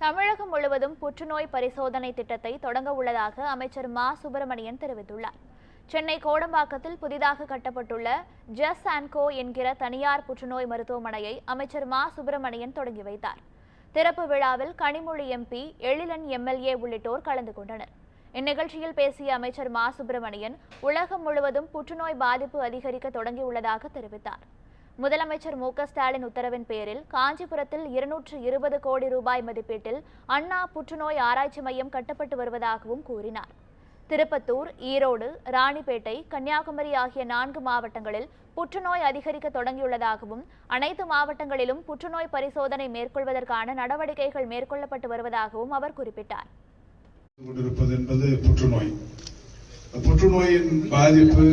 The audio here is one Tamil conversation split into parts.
தமிழகம் முழுவதும் புற்றுநோய் பரிசோதனை திட்டத்தை தொடங்க உள்ளதாக அமைச்சர் மா. சுப்பிரமணியன் தெரிவித்துள்ளார். சென்னை கோடம்பாக்கத்தில் புதிதாக கட்டப்பட்டுள்ள ஜஸ் அண்ட் என்கிற தனியார் புற்றுநோய் மருத்துவமனையை அமைச்சர் மா. சுப்பிரமணியன் தொடங்கி வைத்தார். திறப்பு விழாவில் கனிமொழி எம்பி எழிலன் எம்எல்ஏ உள்ளிட்டோர் கலந்து கொண்டனர். இந்நிகழ்ச்சியில் பேசிய அமைச்சர் மா. சுப்பிரமணியன் உலகம் முழுவதும் புற்றுநோய் பாதிப்பு அதிகரிக்க தொடங்கியுள்ளதாக தெரிவித்தார். முதலமைச்சர் மு ஸ்டாலின் உத்தரவின் பேரில் காஞ்சிபுரத்தில் இருநூற்று இருபது கோடி ரூபாய் மதிப்பீட்டில் அண்ணா புற்றுநோய் ஆராய்ச்சி மையம் கட்டப்பட்டு வருவதாகவும் கூறினார். திருப்பத்தூர் ஈரோடு ராணிப்பேட்டை கன்னியாகுமரி ஆகிய நான்கு மாவட்டங்களில் புற்றுநோய் அதிகரிக்க தொடங்கியுள்ளதாகவும் அனைத்து மாவட்டங்களிலும் புற்றுநோய் பரிசோதனை மேற்கொள்வதற்கான நடவடிக்கைகள் மேற்கொள்ளப்பட்டு வருவதாகவும் அவர் குறிப்பிட்டார். என்பது புற்றுநோய். புற்றுநோயின் பாதிப்பு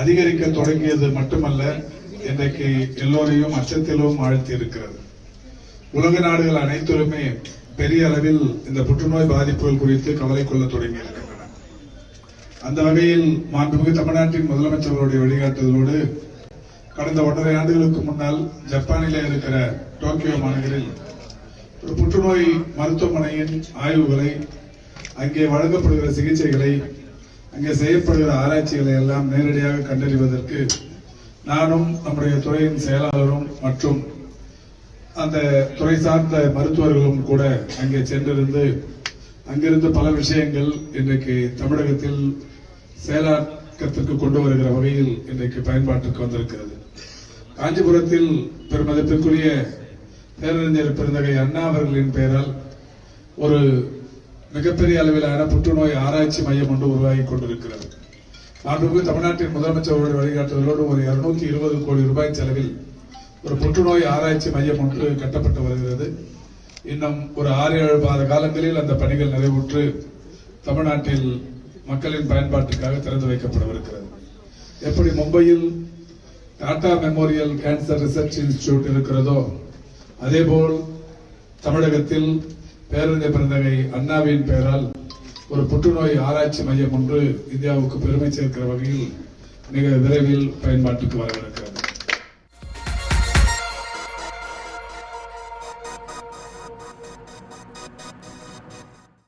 அதிகரிக்க தொடங்கியது மட்டுமல்ல இன்றைக்கு எல்லோரையும் அச்சத்திலும் ஆழ்த்தி இருக்கிறது உலக நாடுகள் அனைத்திலுமே பெரிய அளவில் இந்த புற்றுநோய் பாதிப்புகள் குறித்து கவலை கொள்ள தொடங்கி இருக்கின்றன. அந்த வகையில் மாண்புமிகு தமிழ்நாட்டின் முதலமைச்சர்களுடைய வழிகாட்டுதலோடு கடந்த ஒன்றரை ஆண்டுகளுக்கு முன்னால் ஜப்பானிலே இருக்கிற டோக்கியோ மாநகரில் ஒரு புற்றுநோய் மருத்துவமனையின் ஆய்வுகளை அங்கே வழங்கப்படுகிற சிகிச்சைகளை அங்கே செய்யப்படுகிற ஆராய்ச்சிகளை எல்லாம் நேரடியாக கண்டறிவதற்கு நானும் நம்முடைய துறையின் செயலாளரும் மற்றும் அந்த துறை சார்ந்த மருத்துவர்களும் கூட அங்கே சென்றிருந்து அங்கிருந்து பல விஷயங்கள் இன்றைக்கு தமிழகத்தில் செயலாக்கத்திற்கு கொண்டு வருகிற வகையில் இன்றைக்கு பயன்பாட்டுக்கு வந்திருக்கிறது. காஞ்சிபுரத்தில் பெருமதிப்பிற்குரிய பேரறிஞர் பெருந்தகை அண்ணா அவர்களின் பெயரால் ஒரு மிகப்பெரிய அளவிலான புற்றுநோய் ஆராய்ச்சி மையம் ஒன்று உருவாகி கொண்டிருக்கிறது. மாண்புமிகு தமிழ்நாட்டின் முதலமைச்சர் அவருடைய வழிகாட்டுதலோடு ஒரு இருநூத்தி இருபது கோடி ரூபாய் செலவில் ஒரு புற்றுநோய் ஆராய்ச்சி மையம் ஒன்று கட்டப்பட்டு வருகிறது. இன்னும் ஒரு ஆறு ஏழு மாத காலங்களில் அந்த பணிகள் நிறைவுற்று தமிழ்நாட்டில் மக்களின் பயன்பாட்டுக்காக திறந்து வைக்கப்படவிருக்கிறது. எப்படி மும்பையில் Tata memorial cancer research institute இருக்கிறதோ அதேபோல் தமிழகத்தில் பேரறிஞர் பிறந்தகை அண்ணாவின் பெயரால் ஒரு புற்றுநோய் ஆராய்ச்சி மையம் ஒன்று இந்தியாவுக்கு பெருமை சேர்க்கிற வகையில் மிக விரைவில் பயன்பாட்டுக்கு வரவிருக்கிறது.